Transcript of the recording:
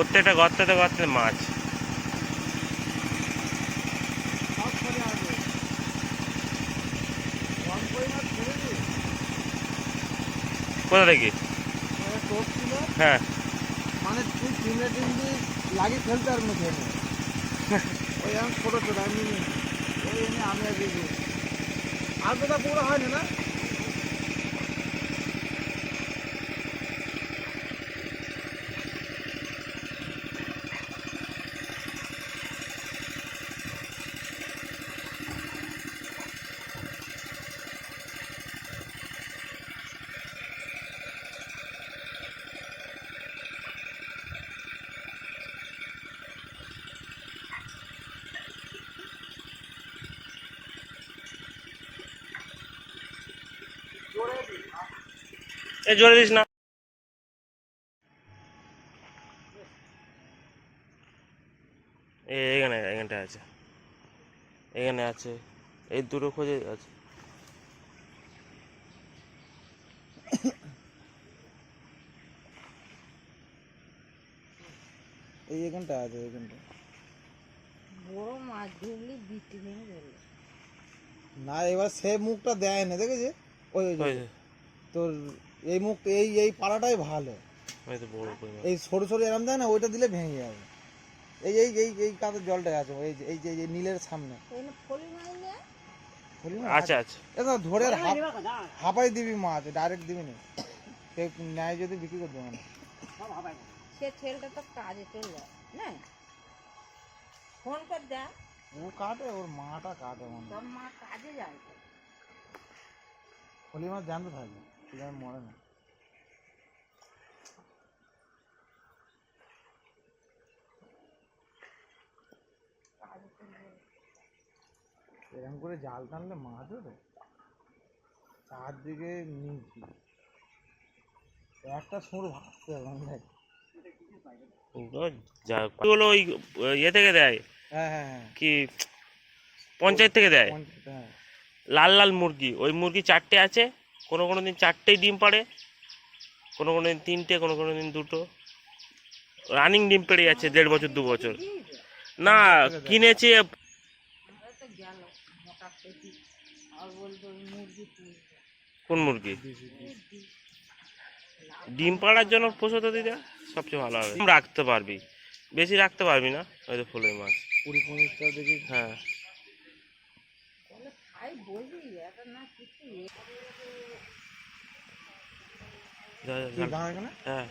প্রত্যেকটা গর্তেতে গর্তে মাছ। কোথা থেকে? হ্যাঁ। মানে তুই তিনটে ডিম দিয়ে লাগিয়ে ফেলতে আর মুখে ওই আমি ছোটো ছোটো, আমি ওই আর পুরো হয় না? এ জোরে দিস না। এখানে এখানটা আছে। এখানে আছে। এই দুটো খোঁজে আছে। এই এখানটা আছে এখানটা। বড় মাছ ঢুকলে বিটি ভেঙে গেল না এবার সে মুখটা দেয় না দেখেছি ওই তোর এই মুখ এই এই পাড়াটাই ভালো। ওই তো বড় কই মাছ। এই সরু সরু এরম দেয় না ওইটা দিলে ভেঙে যাবে। এই এই এই এই কাদের জলটা আছে এই যে এই যে এই নীলের সামনে। আচ্ছা আচ্ছা। এটা ধরে হাফাই দিবি মাছ ডাইরেক্ট দিবি না। কেউ নেয় যদি বিক্রি করে দেবে না। সে ছেলেটা তো কাজে চলে যায় না ফোন করে দেয় ও কাটে ওর মাটা কাটে মনে হয়। মা কাজে যায়। মাছ জানতে থাকে। আছে মরে না। এরকম করে জাল টানলে মাছ ওঠে চারদিকে নিচি। একটা সুর ও ওগুলো ওই ইয়ে থেকে দেয়? হ্যাঁ হ্যাঁ হ্যাঁ। কি পঞ্চায়েত থেকে দেয়? লাল লাল মুরগি ওই মুরগি চারটে আছে? কোনো কোনো দিন চারটেই ডিম পাড়ে কোনো কোনো দিন তিনটে কোনো কোনো দিন দুটো। রানিং ডিম পেড়ে যাচ্ছে দেড় বছর দু বছর। না কিনেছে কোন মুরগি? ডিম পাড়ার জন্য পোষত দিদা সবচেয়ে ভালো হবে। রাখতে পারবি বেশি রাখতে পারবি না হয়তো ফুলের মাছ। কুড়ি পঁচিশটা দেখি। হ্যাঁ তাহলে খাই বলবি এটা না কিছু এ যা, যা, তুই যা। গাঁ এখানে হ্যাঁ।